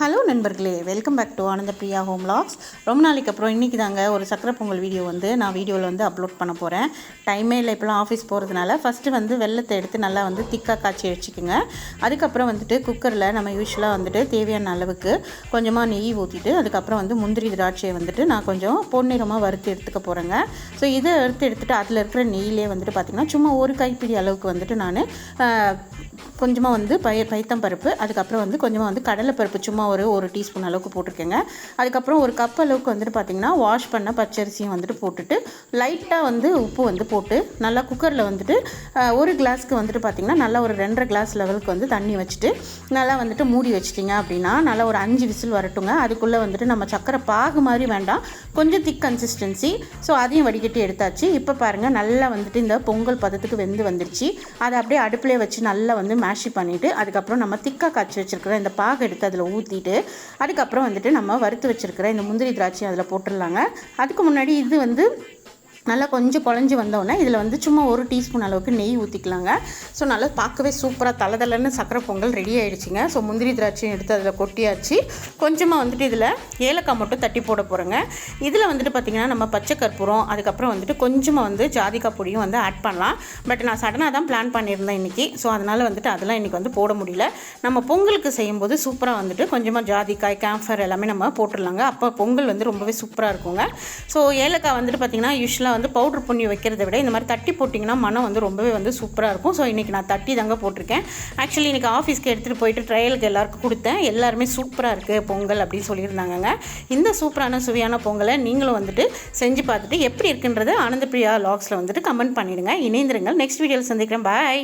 Hello நண்பர்களே. Welcome back to Ananda Priya home lakhs ரொம்ப நாளைக்கு அப்புறம் இன்றைக்கி தாங்க ஒரு சக்கரை பொங்கல் வீடியோ வந்து நான் வீடியோவில் வந்து அப்லோட் பண்ண போகிறேன் டைமே இல்லை இப்போலாம் ஆஃபீஸ் போகிறதுனால ஃபஸ்ட்டு வந்து வெள்ளத்தை எடுத்து நல்லா வந்து திக்காக காய்ச்சி வச்சுக்கோங்க. அதுக்கப்புறம் வந்துட்டு குக்கரில் நம்ம யூஸ்வலாக வந்துட்டு தேவையான அளவுக்கு கொஞ்சமாக நெய் ஊற்றிட்டு அதுக்கப்புறம் வந்து முந்திரி திராட்சையை வந்துட்டு நான் கொஞ்சம் பொன்னிறமாக வறுத்து எடுத்துக்க போகிறேங்க ஸோ இதை எடுத்து எடுத்துகிட்டு அதில் இருக்கிற நெய்யிலே வந்துட்டு பார்த்திங்கன்னா சும்மா ஒரு கைப்பிடி அளவுக்கு வந்துட்டு நான் கொஞ்சமாக வந்து பய பைத்தம் பருப்பு அதுக்கப்புறம் வந்து கொஞ்சமாக வந்து கடலைப்பருப்பு சும்மா ஒரு ஒரு டீஸ்பூன் அளவுக்கு போட்டிருக்கேங்க. அதுக்கப்புறம் ஒரு கப் அளவுக்கு வந்துட்டு பார்த்திங்கன்னா வாஷ் பண்ண பச்சரிசியும் வந்துட்டு போட்டுட்டு லைட்டாக வந்து உப்பு வந்து போட்டு நல்லா குக்கரில் வந்துட்டு ஒரு கிளாஸ்க்கு வந்துட்டு பார்த்திங்கன்னா நல்லா ஒரு ரெண்டரை கிளாஸ் லெவலுக்கு வந்து தண்ணி வச்சுட்டு நல்லா வந்துட்டு மூடி வச்சிட்டிங்க அப்படின்னா நல்லா ஒரு அஞ்சு விசில் வரட்டுங்க. அதுக்குள்ளே வந்துட்டு நம்ம சக்கரை பாகு மாதிரி வேண்டாம். கொஞ்சம் திக் கன்சிஸ்டன்சி ஸோ அதையும் வடிகட்டி எடுத்தாச்சு. இப்போ பாருங்கள் நல்லா வந்துட்டு இந்த பொங்கல் பதத்துக்கு வெந்து வந்துடுச்சு அதை அப்படியே அடுப்பிலே வச்சு நல்லா வந்து மேஷி பண்ணிவிட்டு அதுக்கப்புறம் நம்ம திக்காக காய்ச்சி வச்சுருக்கிற இந்த பாகு எடுத்து அதில் ஊற்றிட்டு அதுக்கப்புறம் வந்துட்டு நம்ம வறுத்து வச்சுருக்கிற இந்த முந்திரி திராட்சை அதில் போட்டுடலாங்க. அதுக்கு முன்னாடி இது வந்து நல்லா கொஞ்சம் குழஞ்சி வந்தோடனே இதில் வந்து சும்மா ஒரு டீஸ்பூன் அளவுக்கு நெய் ஊற்றிக்கலாங்க ஸோ நல்லா பார்க்கவே சூப்பராக தளதளன்னு சக்கரை பொங்கல் ரெடி ஆகிடுச்சிங்க ஸோ முந்திரி திராட்சையும் எடுத்து அதில் கொட்டியாச்சு. கொஞ்சமாக வந்துட்டு இதில் ஏலக்காய் மட்டும் தட்டி போட போகிறேங்க இதில் வந்துட்டு பார்த்திங்கன்னா நம்ம பச்சை கற்பூரம் அதுக்கப்புறம் வந்துட்டு கொஞ்சமாக வந்து ஜாதிக்காய் பொடியும் வந்து ஆட் பண்ணலாம். பட் நான் சடனாக தான் பிளான் பண்ணியிருந்தேன் இன்றைக்கி ஸோ அதனால் வந்துட்டு அதெல்லாம் இன்றைக்கி வந்து போட முடியல. நம்ம பொங்கலுக்கு செய்யும்போது சூப்பராக வந்துட்டு கொஞ்சமாக ஜாதிக்காய் கேம்ஃபர் எல்லாமே நம்ம போட்டுடலாங்க. அப்போ பொங்கல் வந்து ரொம்பவே சூப்பராக இருக்குங்க. ஸோ ஏலக்காய் வந்துட்டு பார்த்திங்கன்னா யூஸ்வலாக வந்து பவுட்ரு பண்ணி வைக்கிறத விட இந்த மாதிரி தட்டி போட்டிங்கன்னா மனம் வந்து ரொம்பவே வந்து சூப்பராக இருக்கும். ஸோ இன்றைக்கி நான் தட்டி தாங்க போட்டிருக்கேன். ஆக்சுவலி இன்றைக்கி ஆஃபீஸ்க்கு எடுத்துகிட்டு போயிட்டு ட்ரையலுக்கு எல்லாருக்கும் கொடுத்தேன். எல்லாருமே சூப்பராக இருக்குது பொங்கல் அப்படின்னு சொல்லியிருந்தாங்கங்க. இந்த சூப்பரான சுவையான பொங்கலை நீங்களும் வந்துட்டு செஞ்சு பார்த்துட்டு எப்படி இருக்குன்றது ஆனந்த பிரியா லாக்ஸில் வந்துட்டு கமெண்ட் பண்ணிவிடுங்க இணைந்திருங்கள். நெக்ஸ்ட் வீடியோவில் சந்திக்கிறேன். பாய்